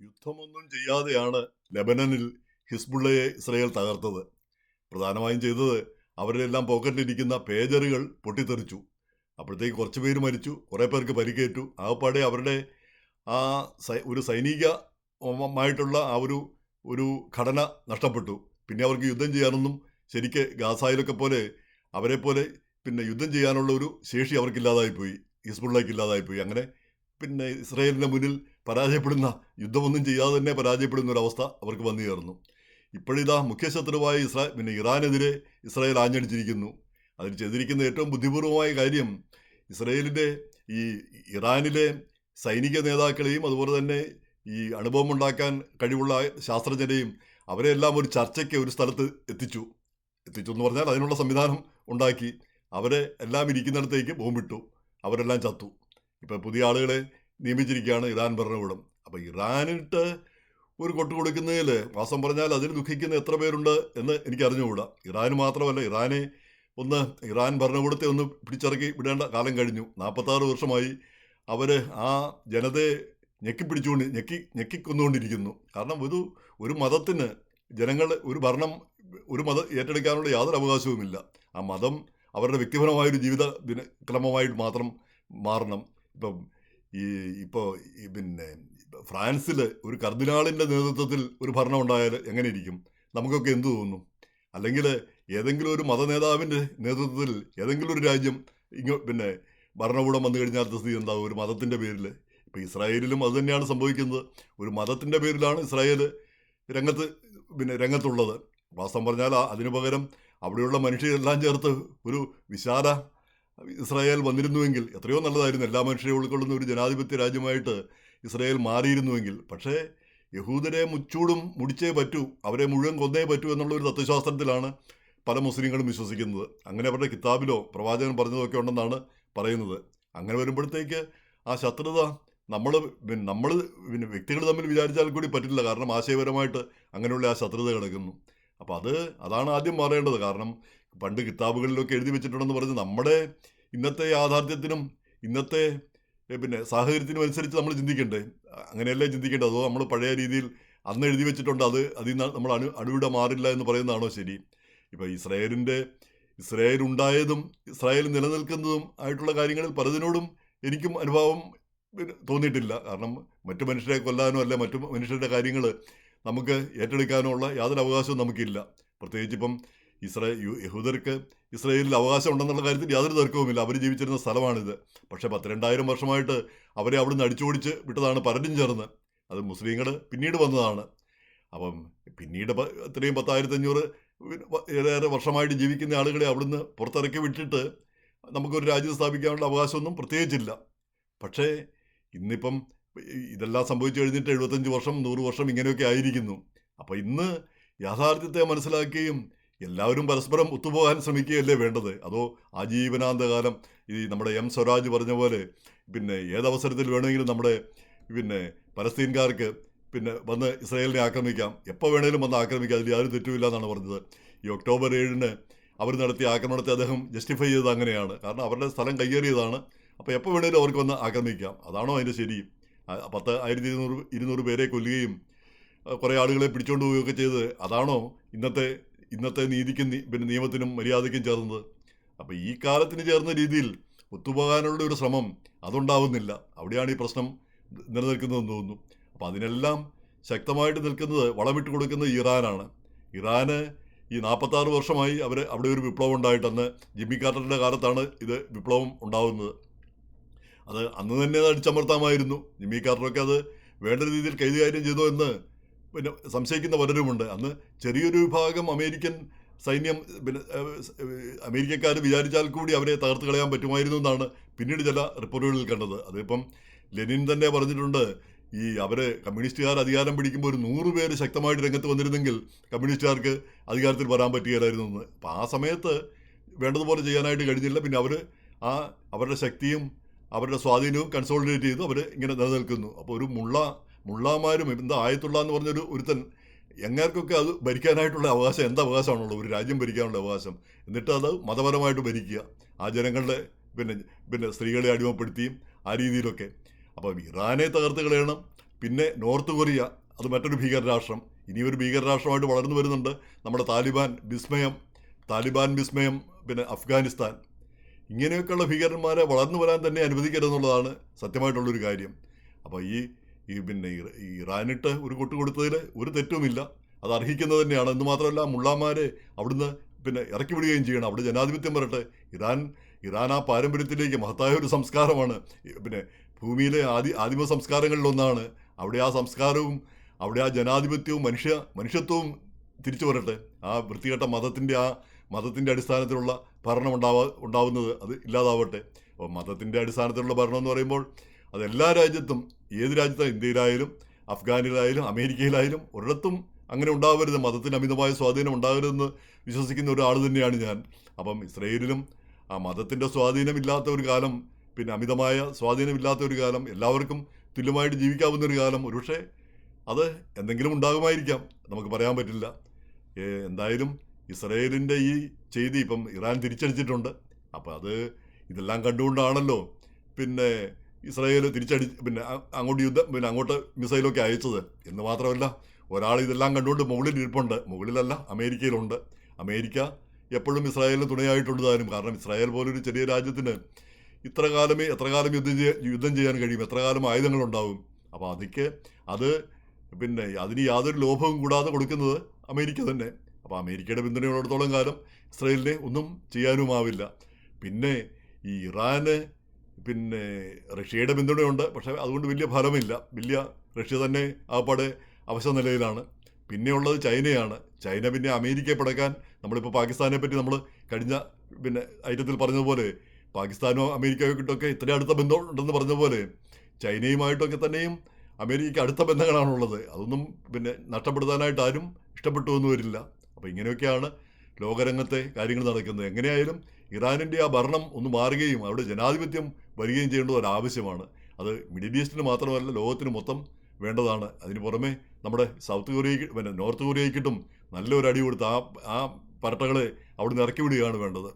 യുദ്ധമൊന്നും ചെയ്യാതെയാണ് ലെബനനിൽ ഹിസ്ബുള്ളയെ ഇസ്രയേൽ തകർത്തത്. പ്രധാനമായും ചെയ്തത് അവരെല്ലാം പോക്കറ്റിലിരിക്കുന്ന പേജറുകൾ പൊട്ടിത്തെറിച്ചു. അപ്പോഴത്തേക്ക് കുറച്ച് പേര് മരിച്ചു. കുറേ പേർക്ക് പരിക്കേറ്റു. ആകപ്പാടെ അവരുടെ ആ ഒരു സൈനികമായിട്ടുള്ള ആ ഒരു ഒരു ഘടന നഷ്ടപ്പെട്ടു. പിന്നെ അവർക്ക് യുദ്ധം ചെയ്യാനൊന്നും ശരിക്ക് ഗാസായിലൊക്കെ പോലെ അവരെ പോലെ പിന്നെ യുദ്ധം ചെയ്യാനുള്ള ഒരു ശേഷി അവർക്കില്ലാതായിപ്പോയി. ഹിസ്ബുള്ളയ്ക്ക് ഇല്ലാതായി പോയി അങ്ങനെ പിന്നെ ഇസ്രയേലിന്റെ മുന്നിൽ പരാജയപ്പെടുന്ന യുദ്ധമൊന്നും ചെയ്യാതെ തന്നെ പരാജയപ്പെടുന്ന ഒരു അവസ്ഥ അവർക്ക് വന്നു ചേർന്നു. ഇപ്പോഴിതാ മുഖ്യശത്രുവായ ഇസ്രാ പിന്നെ ഇറാനെതിരെ ഇസ്രായേൽ ആഞ്ഞടിച്ചിരിക്കുന്നു. അതിൽ ചെയ്തിരിക്കുന്ന ഏറ്റവും ബുദ്ധിപൂർവമായ കാര്യം ഇസ്രയേലിന്റെ ഈ ഇറാനിലെ സൈനിക നേതാക്കളെയും അതുപോലെ തന്നെ ഈ അണുബോംബ് ഉണ്ടാക്കാൻ കഴിവുള്ള ശാസ്ത്രജ്ഞരെയും അവരെല്ലാം ഒരു ചർച്ചയ്ക്ക് ഒരു സ്ഥലത്ത് എത്തിച്ചു. എത്തിച്ചു എന്ന് പറഞ്ഞാൽ അതിനുള്ള സംവിധാനം ഉണ്ടാക്കി. അവരെ എല്ലാം ഇരിക്കുന്നിടത്തേക്ക് ബോംബിട്ടു. അവരെല്ലാം ചത്തു. ഇപ്പം പുതിയ ആളുകളെ നിയമിച്ചിരിക്കുകയാണ് ഇറാൻ ഭരണകൂടം. അപ്പോൾ ഇറാനിട്ട് ഒരു കൊട്ട് കൊടുക്കുന്നതിൽ വാസം പറഞ്ഞാൽ അതിൽ ദുഃഖിക്കുന്ന എത്ര പേരുണ്ട് എന്ന് എനിക്ക് അറിഞ്ഞുകൂടാ ഇറാന് മാത്രമല്ല ഇറാനെ ഒന്ന് ഇറാൻ ഭരണകൂടത്തെ ഒന്ന് പിടിച്ചിറക്കി വിടേണ്ട കാലം കഴിഞ്ഞു. നാൽപ്പത്താറ് വർഷമായി അവർ ആ ജനതയെ ഞെക്കിപ്പിടിച്ചുകൊണ്ട് ഞെക്കി ഞെക്കിക്കൊന്നുകൊണ്ടിരിക്കുന്നു. കാരണം ഒരു ഒരു മതത്തിന് ജനങ്ങൾ ഒരു ഭരണം ഒരു മതം ഏറ്റെടുക്കാനുള്ള യാതൊരു അവകാശവുമില്ല. ആ മതം അവരുടെ വ്യക്തിപരമായൊരു ജീവിത ക്രമമായിട്ട് മാത്രം മാറണം. ഇപ്പം ഈ ഇപ്പോൾ പിന്നെ ഫ്രാൻസിൽ ഒരു കർദിനാളിന്റെ നേതൃത്വത്തിൽ ഒരു ഭരണം ഉണ്ടായാൽ എങ്ങനെ ഇരിക്കും നമുക്കൊക്കെ എന്തു തോന്നും? അല്ലെങ്കിൽ ഏതെങ്കിലും ഒരു മതനേതാവിന്റെ നേതൃത്വത്തിൽ ഏതെങ്കിലും ഒരു രാജ്യം ഇങ്ങോ പിന്നെ ഭരണകൂടം വന്നു കഴിഞ്ഞാൽ സ്ഥിതി എന്താവും ഒരു മതത്തിന്റെ പേരിൽ ഇപ്പോൾ ഇസ്രായേലിലും അത് തന്നെയാണ് സംഭവിക്കുന്നത്. ഒരു മതത്തിന്റെ പേരിലാണ് ഇസ്രായേൽ രംഗത്ത് പിന്നെ രംഗത്തുള്ളത്. വാസ്തവം പറഞ്ഞാൽ അതിനു പകരം അവിടെയുള്ള മനുഷ്യരെല്ലാം ചേർത്ത് ഒരു വിശാല ഇസ്രായേൽ വന്നിരുന്നുവെങ്കിൽ എത്രയോ നല്ലതായിരുന്നു. എല്ലാ മനുഷ്യരെയും ഉൾക്കൊള്ളുന്ന ഒരു ജനാധിപത്യ രാജ്യമായിട്ട് ഇസ്രായേൽ മാറിയിരുന്നുവെങ്കിൽ. പക്ഷേ യഹൂദരെ മുച്ചൂടും മുടിച്ചേ പറ്റൂ അവരെ മുഴുവൻ കൊന്നേ പറ്റൂ എന്നുള്ള ഒരു തത്വശാസ്ത്രത്തിലാണ് പല മുസ്ലിങ്ങളും വിശ്വസിക്കുന്നത്. അങ്ങനെ അവരുടെ കിതാബിലോ പ്രവാചകൻ പറഞ്ഞതൊക്കെ ഉണ്ടെന്നാണ് പറയുന്നത്. അങ്ങനെ വരുമ്പോഴത്തേക്ക് ആ ശത്രുത നമ്മൾ നമ്മൾ പിന്നെ വ്യക്തികൾ തമ്മിൽ വിചാരിച്ചാൽ കൂടി പറ്റില്ല. കാരണം ആശയപരമായിട്ട് അങ്ങനെയുള്ള ആ ശത്രുത കിടക്കുന്നു. അപ്പോൾ അത് അതാണ് ആദ്യം മാറേണ്ടത് കാരണം പണ്ട് കിതാബുകളിലൊക്കെ എഴുതി വെച്ചിട്ടുണ്ടെന്ന് പറഞ്ഞ് നമ്മുടെ ഇന്നത്തെ യാഥാർത്ഥ്യത്തിനും ഇന്നത്തെ പിന്നെ സാഹചര്യത്തിനും അനുസരിച്ച് നമ്മൾ ചിന്തിക്കണ്ടേ? അങ്ങനെയല്ലേ ചിന്തിക്കേണ്ടത്? അതോ നമ്മൾ പഴയ രീതിയിൽ അന്ന് എഴുതി വെച്ചിട്ടുണ്ട് അത് അതിൽ നിന്ന് നമ്മൾ അണു അണുവിടെ മാറില്ല എന്ന് പറയുന്നതാണോ ശരി? ഇപ്പോൾ ഇസ്രായേലിന്റെ ഇസ്രായേൽ ഉണ്ടായതും ഇസ്രായേൽ നിലനിൽക്കുന്നതും ആയിട്ടുള്ള കാര്യങ്ങളിൽ പലതിനോടും എനിക്കും അനുഭാവം തോന്നിയിട്ടില്ല. കാരണം മറ്റു മനുഷ്യരെ കൊല്ലാനോ അല്ല മറ്റു മനുഷ്യരുടെ കാര്യങ്ങൾ നമുക്ക് ഏറ്റെടുക്കാനുള്ള യാതൊരു അവകാശവും നമുക്കില്ല. പ്രത്യേകിച്ച് ഇപ്പം ഇസ്രേ യഹൂദർക്ക് ഇസ്രയേലിൽ അവകാശം ഉണ്ടെന്നുള്ള കാര്യത്തിൽ യാതൊരു തർക്കവുമില്ല. അവർ ജീവിച്ചിരുന്ന സ്ഥലമാണിത്. പക്ഷേ പത്തിരണ്ടായിരം വർഷമായിട്ട് അവരെ അവിടുന്ന് അടിച്ചോടിച്ച് വിട്ടതാണ് പലരും ചേർന്ന്. അത് മുസ്ലിങ്ങൾ പിന്നീട് വന്നതാണ്. അപ്പം പിന്നീട് ഇത്രയും പത്തായിരത്തഞ്ഞൂറ് ഏറെ വർഷമായിട്ട് ജീവിക്കുന്ന ആളുകളെ അവിടുന്ന് പുറത്തിറക്കി വിട്ടിട്ട് നമുക്കൊരു രാജ്യം സ്ഥാപിക്കാനുള്ള അവകാശമൊന്നും പ്രത്യേകിച്ചില്ല. പക്ഷേ ഇന്നിപ്പം ഇതെല്ലാം സംഭവിച്ചു കഴിഞ്ഞിട്ട് എഴുപത്തഞ്ച് വർഷം നൂറ് വർഷം ഇങ്ങനെയൊക്കെ ആയിരിക്കുന്നു. അപ്പോൾ ഇന്ന് യാഥാർത്ഥ്യത്തെ മനസ്സിലാക്കുകയും എല്ലാവരും പരസ്പരം ഒത്തുപോകാൻ ശ്രമിക്കുകയല്ലേ വേണ്ടത്? അതോ ആജീവനാന്തകാലം ഈ നമ്മുടെ എം സ്വരാജ് പറഞ്ഞ പോലെ പിന്നെ ഏതവസരത്തിൽ വേണമെങ്കിലും നമ്മുടെ പിന്നെ പലസ്തീൻകാർക്ക് പിന്നെ വന്ന് ഇസ്രായേലിനെ ആക്രമിക്കാം. എപ്പോൾ വേണേലും വന്ന് ആക്രമിക്കാം. അതിൽ യാതൊരു തെറ്റുമില്ല എന്നാണ് പറഞ്ഞത്. ഈ ഒക്ടോബർ ഏഴിന് അവർ നടത്തിയ ആക്രമണത്തെ അദ്ദേഹം ജസ്റ്റിഫൈ ചെയ്തത് അങ്ങനെയാണ്. കാരണം അവരുടെ സ്ഥലം കയ്യേറിയതാണ് അപ്പോൾ എപ്പോൾ വേണേലും അവർക്ക് വന്ന് ആക്രമിക്കാം. അതാണോ അതിന്റെ ശരി? പത്ത് ആയിരത്തി ഇരുന്നൂറ് ഇരുന്നൂറ് പേരെ കൊല്ലുകയും കുറേ ആളുകളെ പിടിച്ചുകൊണ്ട് പോവുകയൊക്കെ ചെയ്ത് അതാണോ ഇന്നത്തെ ഇന്നത്തെ നീതിക്കും പിന്നെ നിയമത്തിനും മര്യാദയ്ക്കും ചേർന്നത്? അപ്പോൾ ഈ കാലത്തിന് ചേർന്ന രീതിയിൽ ഒത്തുപോകാനുള്ള ഒരു ശ്രമം അതുണ്ടാവുന്നില്ല. അവിടെയാണ് ഈ പ്രശ്നം നിലനിൽക്കുന്നതെന്ന് തോന്നുന്നു. അപ്പോൾ അതിനെല്ലാം ശക്തമായിട്ട് നിൽക്കുന്നത് വളമിട്ട് കൊടുക്കുന്നത് ഇറാനാണ്. ഇറാന് ഈ നാൽപ്പത്താറ് വർഷമായി അവർ അവിടെ ഒരു വിപ്ലവം ഉണ്ടായിട്ടെന്ന് ജിമ്മി കാർട്ടറിന്റെ കാലത്താണ് ഇത് വിപ്ലവം ഉണ്ടാവുന്നത്. അത് അന്ന് തന്നെ അത് അടിച്ചമർത്താമായിരുന്നു. ജിമ്മി കാർട്ടറൊക്കെ അത് വേണ്ട രീതിയിൽ കൈകാര്യം ചെയ്തോ എന്ന് പിന്നെ സംശയിക്കുന്ന പലരുമുണ്ട്. അന്ന് ചെറിയൊരു വിഭാഗം അമേരിക്കൻ സൈന്യം പിന്നെ അമേരിക്കക്കാർ വിചാരിച്ചാൽ കൂടി അവരെ തകർത്ത് കളയാൻ പറ്റുമായിരുന്നു എന്നാണ് പിന്നീട് ചില റിപ്പോർട്ടുകളിൽ കണ്ടത്. അതിപ്പം ലെനിൻ തന്നെ പറഞ്ഞിട്ടുണ്ട് ഈ അവർ കമ്മ്യൂണിസ്റ്റുകാർ അധികാരം പിടിക്കുമ്പോൾ ഒരു നൂറ് പേര് ശക്തമായിട്ട് രംഗത്ത് വന്നിരുന്നെങ്കിൽ കമ്മ്യൂണിസ്റ്റുകാർക്ക് അധികാരത്തിൽ വരാൻ പറ്റുകയില്ലായിരുന്നു എന്ന്. അപ്പം ആ സമയത്ത് വേണ്ടതുപോലെ ചെയ്യാനായിട്ട് കഴിഞ്ഞില്ല. പിന്നെ അവർ ആ അവരുടെ ശക്തിയും അവരുടെ സ്വാധീനവും കൺസോളിഡേറ്റ് ചെയ്തു അവർ ഇങ്ങനെ നിലനിൽക്കുന്നു. അപ്പോൾ ഒരു മുള്ള മുള്ളാമാരും എന്താ ആയത്തുള്ള എന്ന് പറഞ്ഞൊരു ഒരുത്തൻ എങ്ങാർക്കൊക്കെ അത് ഭരിക്കാനായിട്ടുള്ള അവകാശം എന്താ അവകാശമാണുള്ളത്? ഒരു രാജ്യം ഭരിക്കാനുള്ള അവകാശം. എന്നിട്ട് അത് മതപരമായിട്ട് ഭരിക്കുക. ആ ജനങ്ങളുടെ പിന്നെ പിന്നെ സ്ത്രീകളെ അടിമപ്പെടുത്തിയും ആ രീതിയിലൊക്കെ. അപ്പോൾ ഇറാനെ തകർത്ത് കളയണം. പിന്നെ നോർത്ത് കൊറിയ അത് മറ്റൊരു ഭീകരരാഷ്ട്രം. ഇനി ഒരു ഭീകരരാഷ്ട്രമായിട്ട് വളർന്നു വരുന്നുണ്ട് നമ്മുടെ താലിബാൻ വിസ്മയം താലിബാൻ വിസ്മയം പിന്നെ അഫ്ഗാനിസ്ഥാൻ. ഇങ്ങനെയൊക്കെയുള്ള ഭീകരന്മാരെ വളർന്നു വരാൻ തന്നെ അനുവദിക്കരുതെന്നുള്ളതാണ് സത്യമായിട്ടുള്ളൊരു കാര്യം. അപ്പോൾ ഈ ഈ പിന്നെ ഇറാനിട്ട് ഒരു കൊട്ട് കൊടുത്തതിൽ ഒരു തെറ്റുമില്ല. അത് അർഹിക്കുന്നത് തന്നെയാണ്. എന്ന് മാത്രമല്ല മുള്ളാമാരെ അവിടുന്ന് പിന്നെ ഇറക്കി വിടുകയും ചെയ്യണം. അവിടെ ജനാധിപത്യം വരട്ടെ. ഇറാൻ ഇറാൻ ആ പാരമ്പര്യത്തിലേക്ക് മഹത്തായ ഒരു സംസ്കാരമാണ്. പിന്നെ ഭൂമിയിലെ ആദി ആദിമ സംസ്കാരങ്ങളിലൊന്നാണ്. അവിടെ ആ സംസ്കാരവും അവിടെ ആ ജനാധിപത്യവും മനുഷ്യ മനുഷ്യത്വവും തിരിച്ചു വരട്ടെ. ആ വൃത്തികെട്ട മതത്തിന്റെ ആ മതത്തിന്റെ അടിസ്ഥാനത്തിലുള്ള ഭരണം ഉണ്ടാവാ ഉണ്ടാവുന്നത് അത് ഇല്ലാതാവട്ടെ. അപ്പോൾ മതത്തിന്റെ അടിസ്ഥാനത്തിലുള്ള ഭരണം എന്ന് പറയുമ്പോൾ അത് എല്ലാ രാജ്യത്തും ഏത് രാജ്യത്താണ് ഇന്ത്യയിലായാലും അഫ്ഗാനിലായാലും അമേരിക്കയിലായാലും ഒരിടത്തും അങ്ങനെ ഉണ്ടാവരുത്. മതത്തിന് അമിതമായ സ്വാധീനം ഉണ്ടാകരുതെന്ന് വിശ്വസിക്കുന്ന ഒരാൾ തന്നെയാണ് ഞാൻ. അപ്പം ഇസ്രയേലിലും ആ മതത്തിന്റെ സ്വാധീനമില്ലാത്ത ഒരു കാലം പിന്നെ അമിതമായ സ്വാധീനമില്ലാത്ത ഒരു കാലം എല്ലാവർക്കും തുല്യമായിട്ട് ജീവിക്കാവുന്ന ഒരു കാലം ഒരുപക്ഷെ അത് എന്തെങ്കിലും ഉണ്ടാകുമായിരിക്കാം. നമുക്ക് പറയാൻ പറ്റില്ല. എന്തായാലും ഇസ്രയേലിന്റെ ഈ ചെയ്തി ഇപ്പം ഇറാൻ തിരിച്ചടിച്ചിട്ടുണ്ട്. അപ്പോൾ അത് ഇതെല്ലാം കണ്ടുകൊണ്ടാണല്ലോ പിന്നെ ഇസ്രയേൽ തിരിച്ചടി പിന്നെ അങ്ങോട്ട് യുദ്ധം പിന്നെ അങ്ങോട്ട് മിസൈലൊക്കെ അയച്ചത്. എന്ന് മാത്രമല്ല ഒരാൾ ഇതെല്ലാം കണ്ടുകൊണ്ട് മുകളിൽ ഇരിപ്പുണ്ട്. മുകളിലല്ല അമേരിക്കയിലുണ്ട്. അമേരിക്ക എപ്പോഴും ഇസ്രായേലിന് തുണയായിട്ടുണ്ട് താനും. കാരണം ഇസ്രായേൽ പോലൊരു ചെറിയ രാജ്യത്തിന് ഇത്ര കാലമേ എത്ര കാലം യുദ്ധം ചെയ്യാൻ യുദ്ധം ചെയ്യാൻ കഴിയും? എത്ര കാലം ആയുധങ്ങളുണ്ടാവും? അപ്പോൾ അതിക്ക് അത് പിന്നെ അതിന് യാതൊരു ലോഭവും കൂടാതെ കൊടുക്കുന്നത് അമേരിക്ക തന്നെ. അപ്പോൾ അമേരിക്കയുടെ പിന്തുണയുള്ളിടത്തോളം കാലം ഇസ്രായേലിനെ ഒന്നും ചെയ്യാനുമാവില്ല. പിന്നെ ഈ ഇറാന് പിന്നെ റഷ്യയുടെ പിന്തുണയുണ്ട്. പക്ഷേ അതുകൊണ്ട് വലിയ ഫലമില്ല. വലിയ റഷ്യ തന്നെ ആ പാടെ അവശ നിലയിലാണ്. പിന്നെയുള്ളത് ചൈനയാണ്. ചൈന പിന്നെ അമേരിക്കയെ പിടക്കാൻ നമ്മളിപ്പോൾ പാകിസ്ഥാനെ പറ്റി നമ്മൾ കഴിഞ്ഞ പിന്നെ ഐറ്റത്തിൽ പറഞ്ഞതുപോലെ പാകിസ്ഥാനോ അമേരിക്കയൊക്കെ ഇത്ര അടുത്ത ബന്ധം ഉണ്ടെന്ന് പറഞ്ഞ പോലെ ചൈനയുമായിട്ടൊക്കെ തന്നെയും അമേരിക്കയ്ക്ക് അടുത്ത ബന്ധങ്ങളാണുള്ളത്. അതൊന്നും പിന്നെ നഷ്ടപ്പെടുത്താനായിട്ട് ആരും ഇഷ്ടപ്പെട്ടു എന്ന് വരില്ല. അപ്പോൾ ഇങ്ങനെയൊക്കെയാണ് ലോകരംഗത്തെ കാര്യങ്ങൾ നടക്കുന്നത്. എങ്ങനെയായാലും ഇറാനിന്റെ ആ ഭരണം ഒന്ന് മാറുകയും അവിടെ ജനാധിപത്യം വരികയും ചെയ്യേണ്ടത് ഒരു ആവശ്യമാണ് അത് മിഡിൽ ഈസ്റ്റിന് മാത്രമല്ല ലോകത്തിന് മൊത്തം വേണ്ടതാണ്. അതിന് പുറമെ നമ്മുടെ സൗത്ത് കൊറിയയ്ക്ക് പിന്നെ നോർത്ത് കൊറിയയ്ക്കിട്ടും നല്ലൊരു അടി കൊടുത്ത് ആ ആ പരട്ടകളെ അവിടെ നിന്ന് ഇറക്കി വിടുകയാണ് വേണ്ടത്.